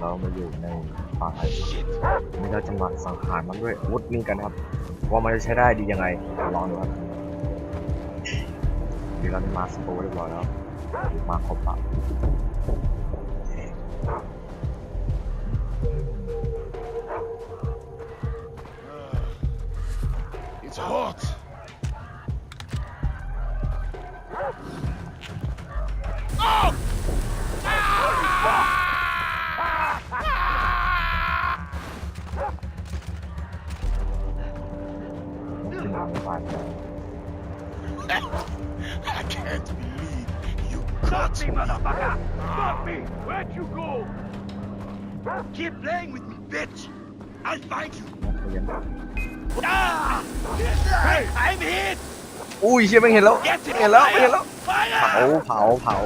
เรามาอยู่ในป่าไผ่นี่เราจะมาสังหารมันด้วยวุธนี้กันครับ ว่ามันจะใช้ได้ดียังไงลองดูครับเดี๋ยวเราจะมาสโตเรียบร้อยแล้วมาครบปะ I can't believe you got me, motherfucker! Stop me! Where'd you go? Keep playing with me, bitch! I'll find you! Ah! Hey, I'm hit! อุ้ยเชี่ยไม่เห็นแล้ว Get it! ไม่เห็นแล้วไม่เห็นแล้ว Fire! เผาเผา เผา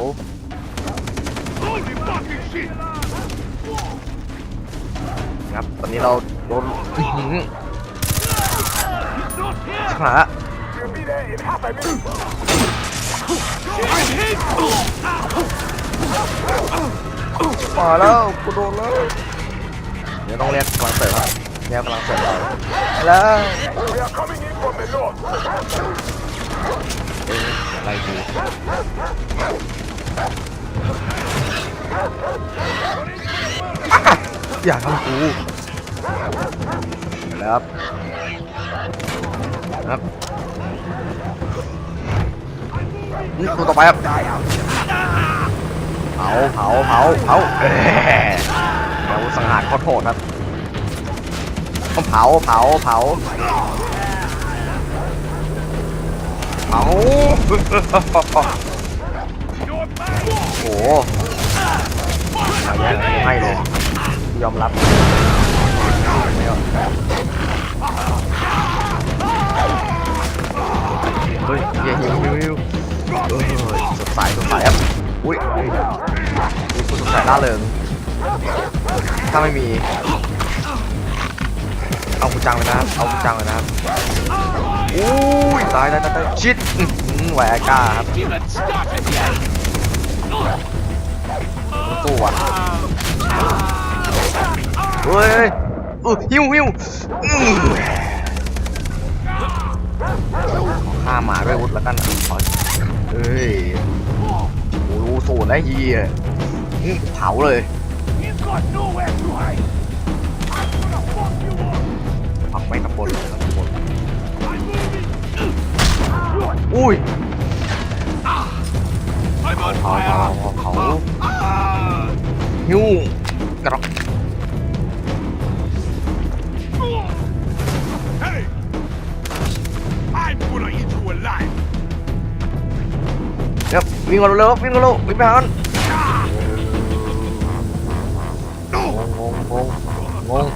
Holy fucking shit! ครับ ตอนนี้เราโดนอื้อหือ minute! I'm hit! มาแล้วกูโดนแล้ว เดี๋ยวต้องเรียกกำลังเสริมครับเรียกกำลังเสริมเราไปแล้ว We are coming in from the north! เอ้ยอะไรกูอะอย่าทำกู แล้วครับครับนี่ตัวต่อไปครับเผาเผาเผาเผาเอ้ยเดี๋ยวสังหารขาโทษครับต้องเผาเผาเผาเผาโอ้โหมาแย่งให้เลยยอมรับ ไม่เอาเฮ้ยเฮียหิวหิวหิวเออสดใสสดใสครับอุ้ยมีคุณสดใสล่าเริงถ้าไม่มี เอาคุณจังเลยนะครับเอาคุณจังเลยนะครับอุ้ยตายตายตายชิดอื้อหือไหวอาก้าครับตู้อะเฮ้ย ออหิวหิวข้ามาด้วยวุฒิแล้วกันเฮ้ยโอ้รู้สูตรนะเฮียเผาเลยผักไปกับบนกับนอุ้ยเขาเขาเขาหิวกระ ครับวิ่งมนเร็ววิ่งมนเร็ววิ่งไปหานงงงงงง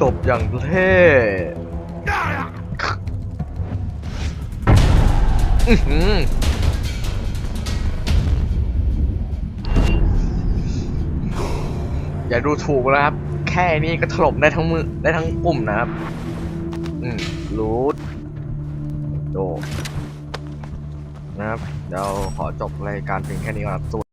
จบอย่างเท่หือย่าดูถูกนะครับ ค่นี้ก็ถล่มได้ทั้งมือได้ทั้งกลุ่มนะครับ อืมรูทโดนะครับ เดี๋ยวขอจบรายการเพียงแค่นี้ครับสวัสดี